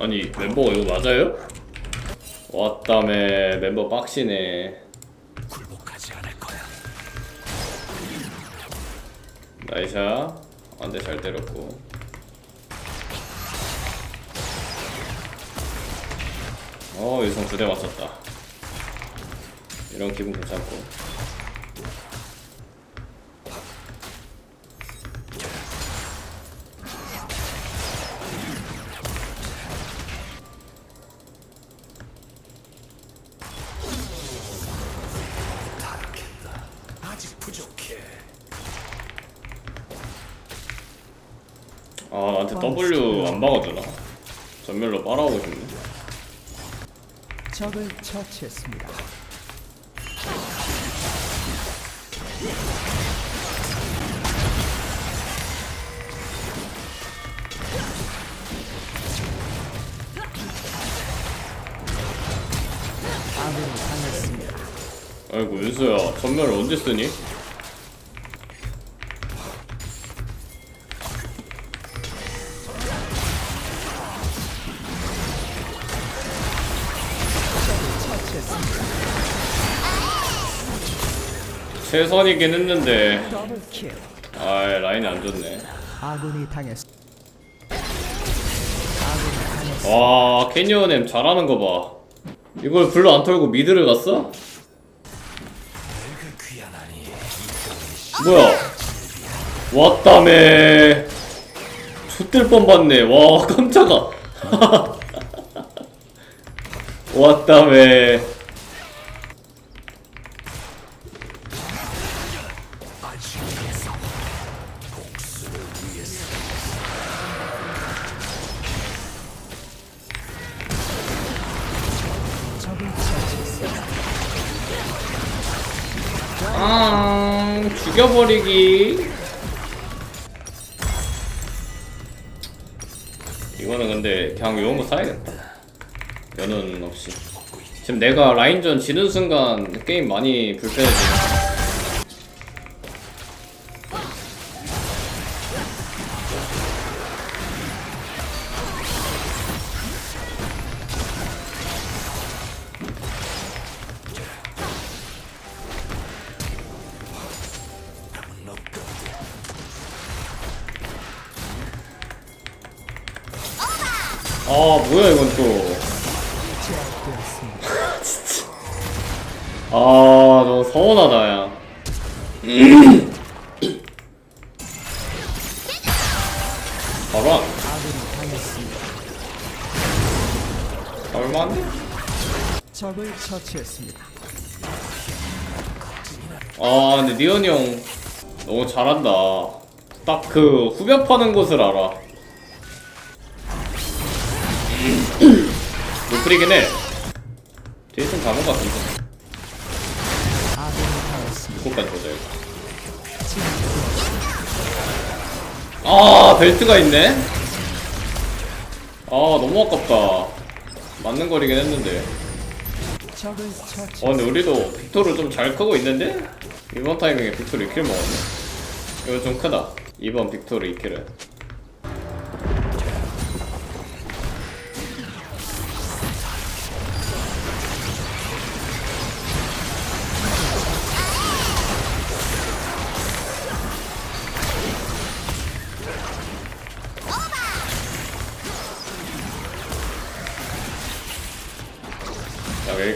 아니 멤버가 이거 맞아요? 왔다며 멤버 빡시네 굴복하지 않을 거야. 나이샤 안돼 잘 때렸고 어 유성 두대 맞췄다 이런 기분 괜찮고 아직 부족해. 아 나한테 W 안 박아주나? 전멸로 빨아오고 싶네 적을 처치했습니다. 아군이 당했습니다. 아이고 윤수야 전멸을 언제 쓰니? 최선이긴 했는데. 아 라인이 안 좋네 아군이. 아군이. 와 캐니언엠 잘하는 거봐 이걸 불러 안 털고 미드를 갔어? 뭐야 왔다며 좆될 뻔봤네 와 깜짝아 왔다며 근데 그냥 이런 거 사야겠다. 연은 없이. 지금 내가 라인전 지는 순간 게임 많이 불편해지네 적을 처치했습니다. 아, 근데 니언이 형 너무 잘한다. 딱 그 후벼 파는 곳을 알아. 노플이긴 해. 제이슨 잡은 것 같은데. 이거까지 보자, 이거. 아, 벨트가 있네? 아, 너무 아깝다. 맞는 거리긴 했는데. 어 근데 우리도 빅토를 좀 잘 크고 있는데? 이번 타이밍에 빅토를 2킬 먹었네. 이거 좀 크다. 이번 빅토르 2킬은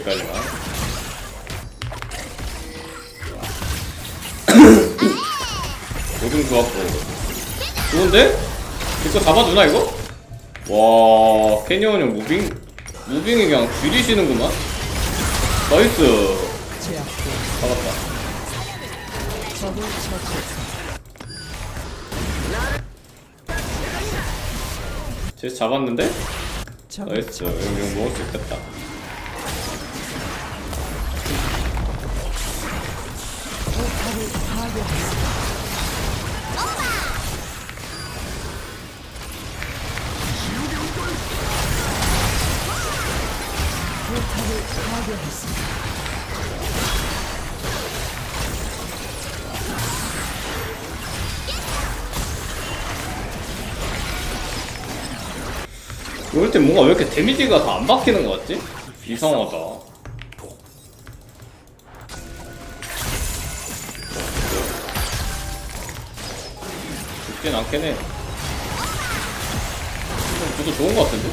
자 여기까지만 오등 좋았고 좋은데? 이거 잡아주나 이거? 와 캐니언 형 무빙 무빙이 그냥 쥐리시는구만 나이스. 잡았다. 제스 잡았는데? 나이스 여기 형 먹을 수 있겠다 이럴 때 뭔가 왜 이렇게 데미지가 다 안 바뀌는 것 같지? 이상하다. 해. 이건 저도 좋은 것 같은데?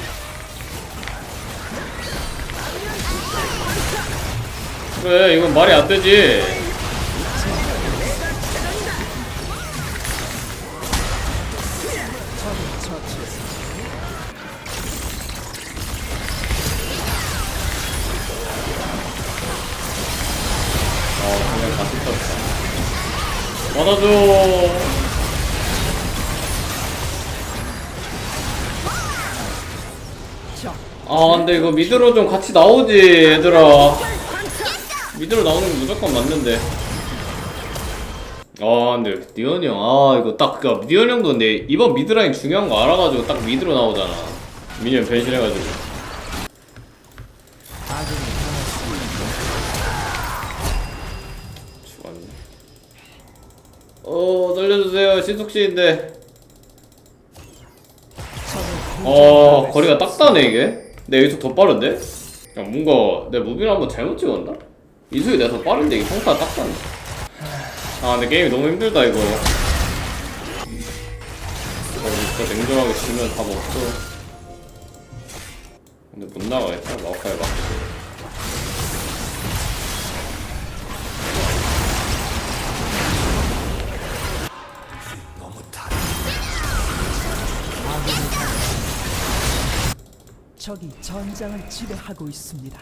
그래, 이건 말이 안 되지. 어, 그냥 같이 쳤다. 받아줘. 아, 근데 이거 미드로 좀 같이 나오지, 얘들아. 미드로 나오는 게 무조건 맞는데. 아, 근데 니언이 형, 아, 이거 딱, 그, 니언 형도 근데 이번 미드라인 중요한 거 알아가지고 딱 미드로 나오잖아. 미니언 변신해가지고. 죽었네. 어, 살려주세요. 신속시인데. 적을 어, 거리가 딱 다네, 이게. 내 여기서 더 빠른데? 야, 뭔가 내 무비를 한번 잘못 찍었나? 이속이 내가 더 빠른데 이게 평타가 딱 다네. 아, 근데 게임이 너무 힘들다, 이거. 어, 진짜 냉정하게 지면 답 없어. 근데 못 나가겠다, 마우카에 막. 너 적이 전장을 지배하고 있습니다.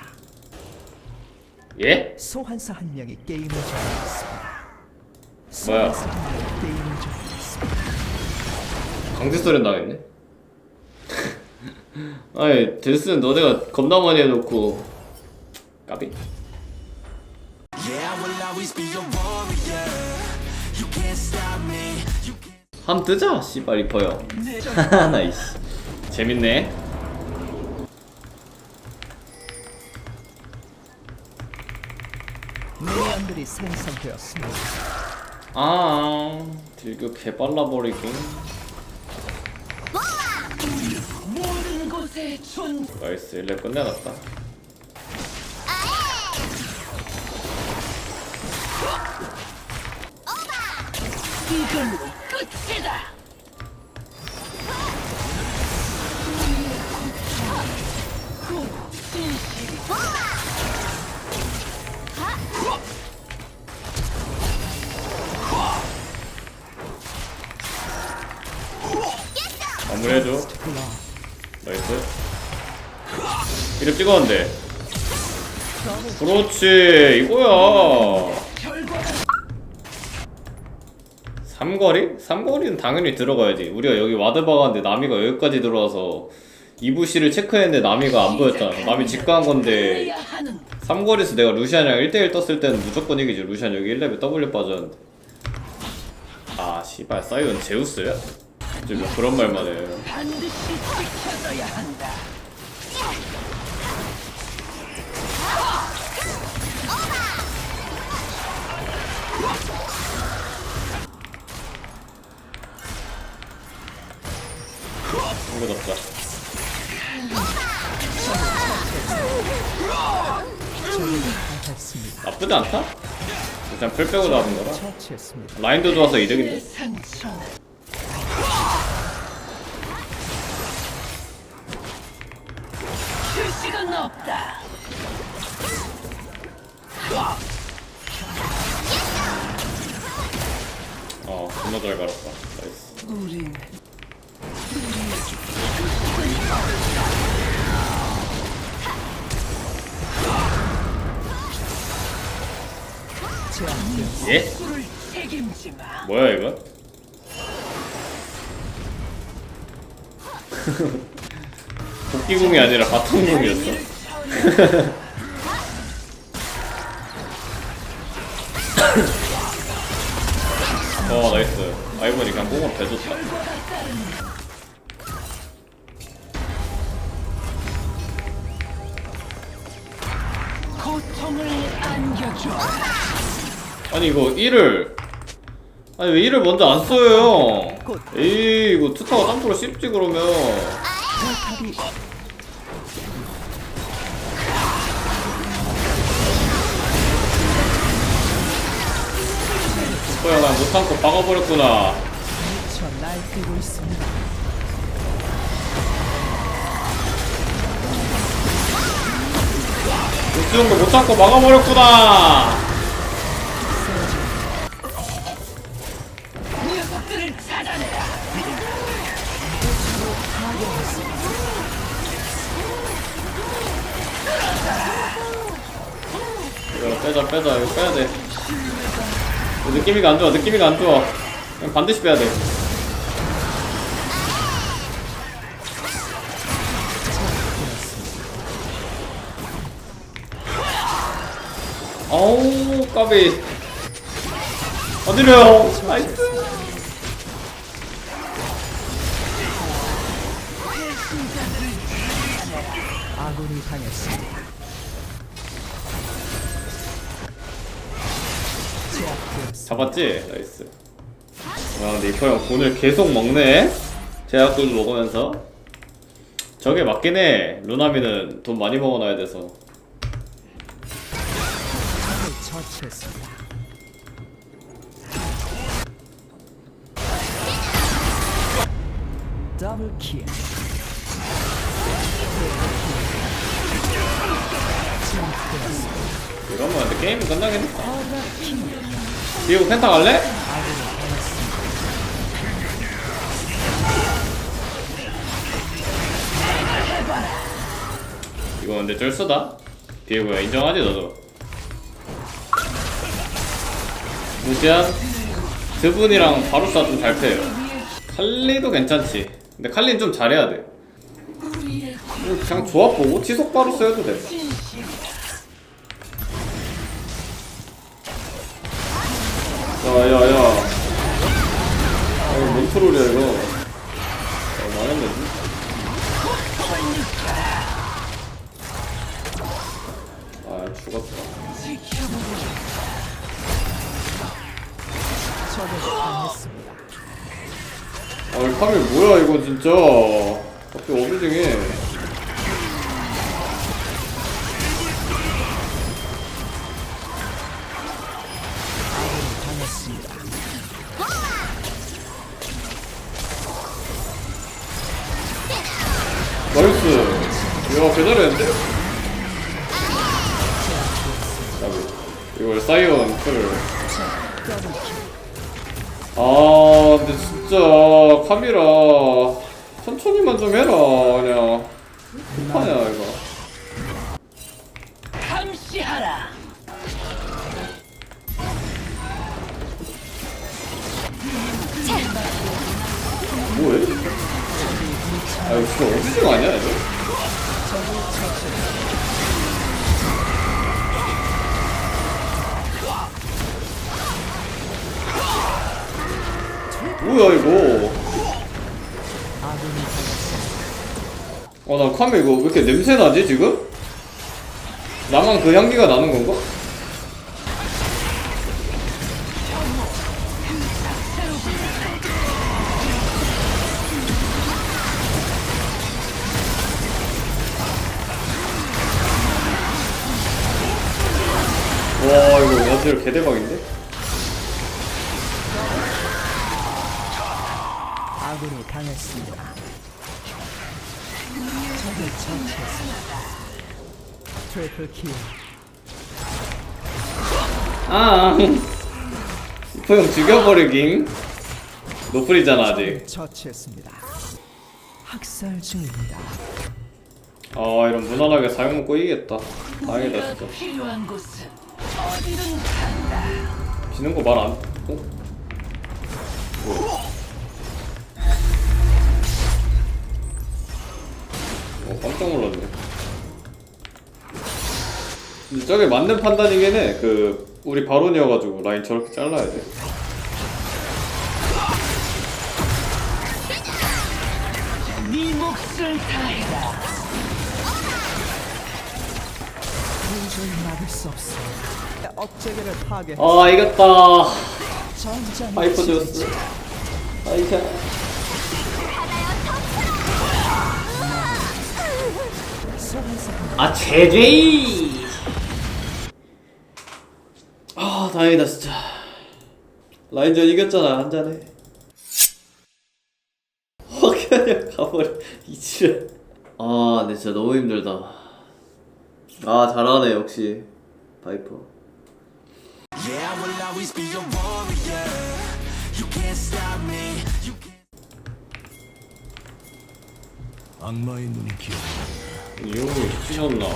예? 소환사 한 명이 게임을 종료했습니다. 뭐야? 소환사 한 명이 게임을 종료했습니다. 강제 소련 당했네? 아니, 데스는 너네가 겁나 많이 해놓고. 까비? Yeah, I will always be a warrior. You can't stop me. You can't. 함 뜨자, 씨발 리퍼요. 나이스. 재밌네. 미니언들이 생성되었습니다. 아, 딜교 개발라버리긴. 나이스, 1렙 끝내놨다. 마 무리해줘. 블러 나이스. 1렙 찍었는데. 그렇지, 이거야. 삼거리? 삼거리는 당연히 들어가야지. 우리가 여기 와드 박았는데 나미가 여기까지 들어와서 이부시를 체크했는데 나미가 안 보였잖아. 나미 직가한 건데 삼거리에서 내가 루시안이랑 1대1 떴을 때는 무조건 이기지. 루시안 여기 1렙에 W 빠졌는데. 아, 씨발, 사이언 제우스야? 지금 그런 말만 해. 이거 잡자. 당했습니다. 나쁘지 않다? 일단 풀 빼고 잡은 거라. 라인도 좋아서 이득인데. 마. 뭐야 이건? 복귀궁이 아니라 바통궁이었어? 어 나이스 아이보니 그냥 고통을 안겨줘. 아니 이거 1을 아니 왜 이를 먼저 안 써요? 에이 이거 투타가 점프로 씹지 그러면. 오빠야 나 못참고 박아버렸구나. 못쓰는 못 참고 막아버렸구나. 이거 빼자 빼자. 이거 빼야돼. 느낌이가 안 좋아 느낌이가 안 좋아. 그냥 반드시 빼야 돼. 어우 까비. 어디래요? 나이스. 아군이 당했습니다. 잡았지? 나이스 아 근데 이퍼 형 돈을 계속 먹네 제약돈 먹으면서 저게 맞긴 해 루나미는 돈 많이 먹어놔야 돼서. 더블 킬. 이러면 근데 게임이 끝나겠다 디오고 펜타 갈래? 이거 근데 쩔수다. 디오고야 인정하지 너도? 무시한 드분이랑 바루사 좀 잘 패요. 칼리도 괜찮지. 근데 칼리는 좀 잘해야 돼. 뭐 그냥 조합 보고 치속 바루스 해도 돼 야? 나비 이걸 사이언 풀. 아 근데 진짜 카미라 천천히만 좀 해라 그냥 급하냐 이거 뭐야 이거 아군이 당했습니다. 어, 나 카메 이거 왜 이렇게 냄새 나지, 지금? 나만 그 향기가 나는 건가? 킬. 아, 이포 형 죽여버리긴. 노플이잖아, 아직. 처치했습니다. 학살 중입니다. 아, 이런 무난하게 사용 먹고 이기겠다. 다행이다, 진짜. 필요한 곳은 어디든 간다. 지는 거 말 안. 어? 뭐? 어 깜짝 놀랐네. 근데 저게 맞는 판단이긴 해. 그 우리 바론이어가지고 라인 저렇게 잘라야 돼. 네 몫을 다해라. 도저히 막을 수 없습니다. 업체계를 파괴. 아 이겼다. 전장에 파이퍼. 아이샤. 속에서 아 제제이. 아 다행이다 진짜. 라인전 이겼잖아 한잔해 확연히 가버려 이치를 아 근데 진짜 너무 힘들다. 아 잘하네 역시. 바이퍼. 악마의 눈이 기어 이용을 치셨나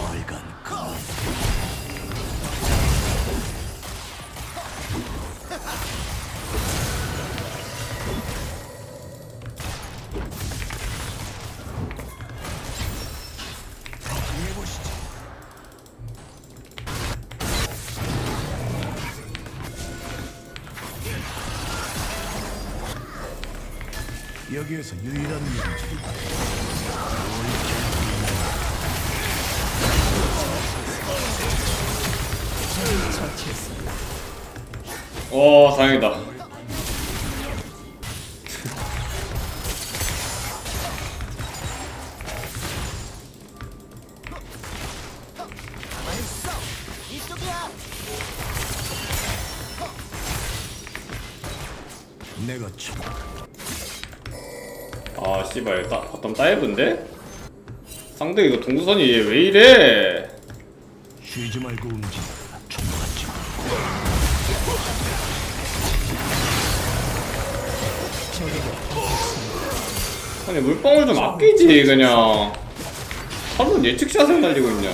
여기에서 유일한 명중 처치했습니다. 어 다행이다. 내가 참아 씨발 따, 바텀 다이브인데? 상대 이거 동선이 얘 왜 이래? 쉬지 말고 움직여. 총맞지 아니 물방울 좀 아끼지 그냥. 하루 예측샷을 날리고 있냐.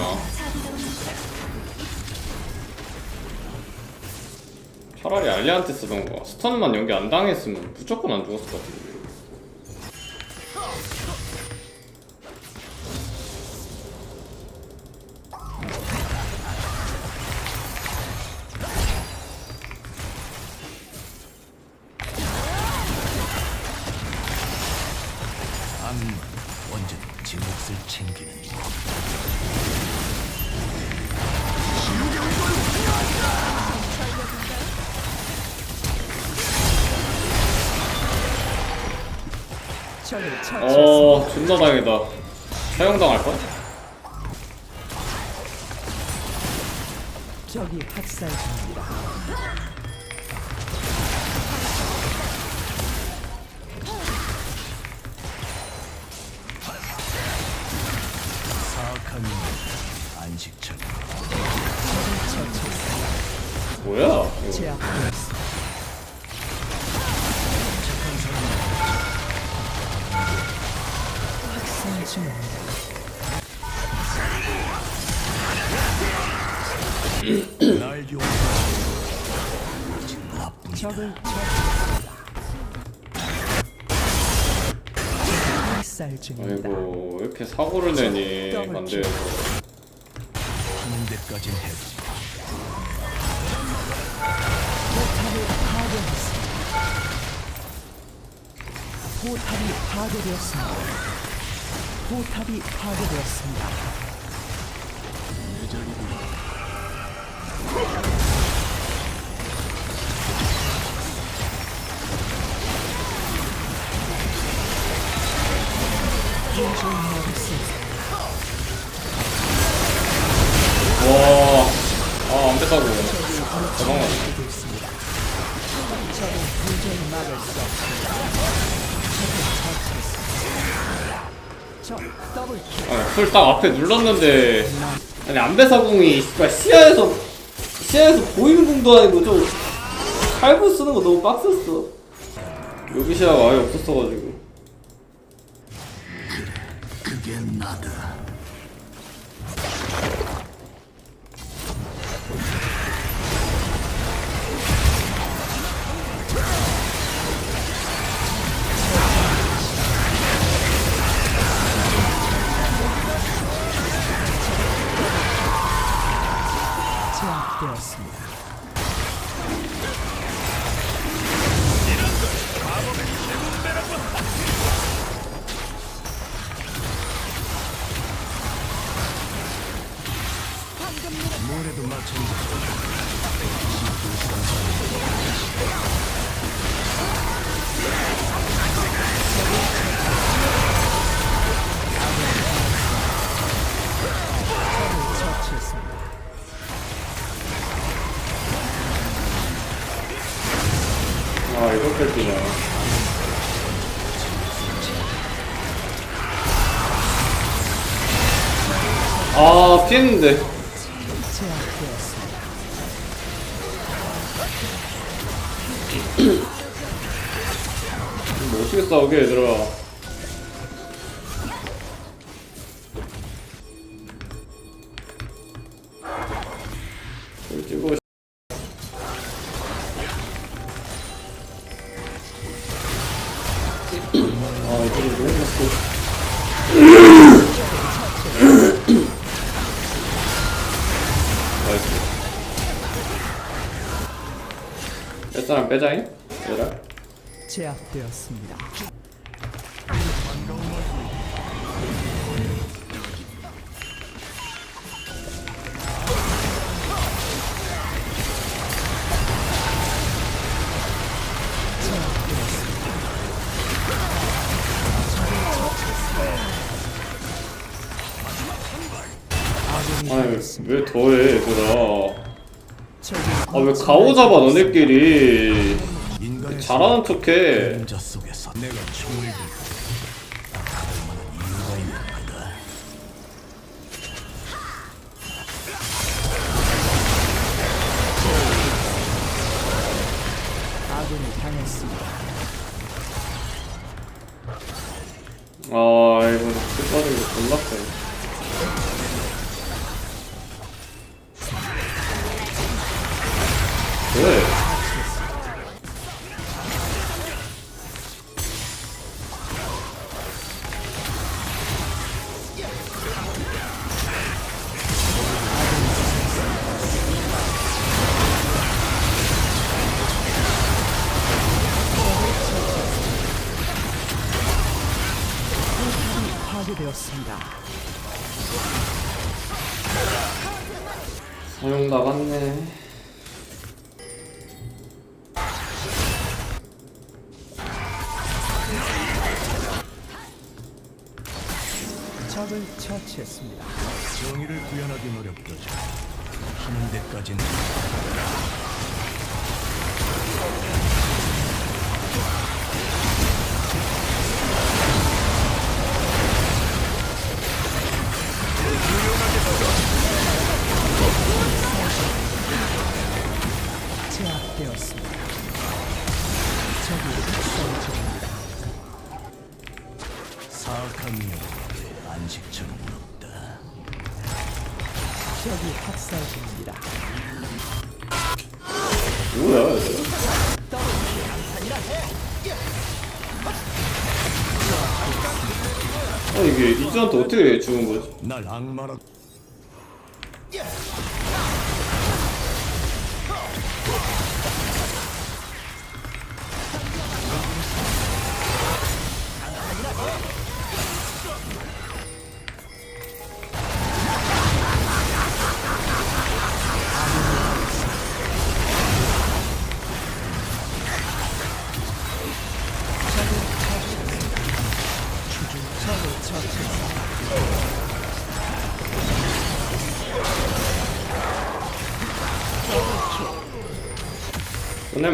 차라리 알리한테 쓰던가 스턴만 연기 안 당했으면 무조건 안 죽었을 것 같은데 처치했습니다. 어 존나 다행이다 사용당할걸? 적이 학살 중입니다. 사악한 안식처 뭐야 이거 아이고 왜 이렇게 사고를 내니 반대에서 포탑이 파괴했습니다. 포탑이 파괴되었습니다. 포탑이 파괴되었습니다. 대박나 없습니다. 적을 처치했습니다. 적 더블킬. 아니 풀딱 앞에 눌렀는데 아니 안배사공이 시야에서 시야에서 보이는 공도 아니고 좀 칼부 쓰는 거 너무 빡셌어 여기 시야가 아예 없었어가지고 아무래도 마찬가지로 아 이렇게 했구나 아 피했는데. 싸우게 얘들아 사람 빼자잉? 제압되었습니다. 왜 더해 얘들아 적이 아왜 가오 잡아 너네끼리 잘하는 척해 파괴되었습니다. 사용 나갔네 적을 처치했습니다. 정의를 구현하기 노력하자. 하는 데까지는 사악한 영혼에 안식처는 없다. 적이 학살 중입니다. 뭐야 얘들 아 이게 리즈한테 어떻게 죽은 거지? 날 악마라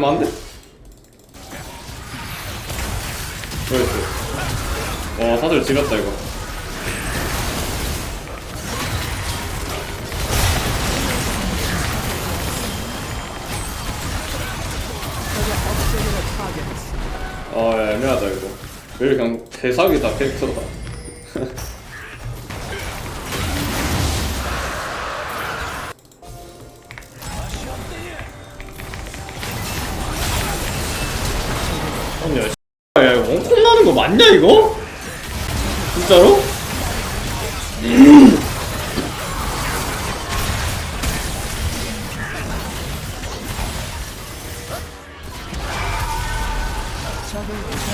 안 돼? 그랬어 와 사들 지렸다 이거. 아 애매하다 이거. 왜 그냥 대사기다 캐릭터가 거 맞냐 이거? 진짜로?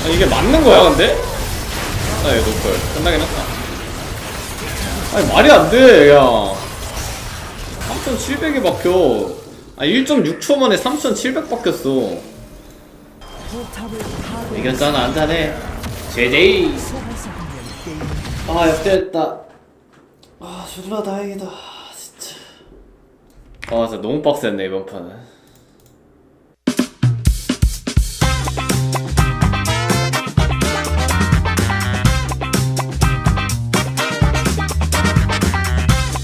아, 이게 맞는 거야 근데? 아얘 노플 끝나긴 했다 아니 말이 안돼 야 3700이 박혀 아 1.6초 만에 3700 박혔어. 이겼잖아 한잔해 제제이. 아 역대했다. 아 졸라 다행이다. 진짜. 아 진짜 너무 빡셌네 이번 판은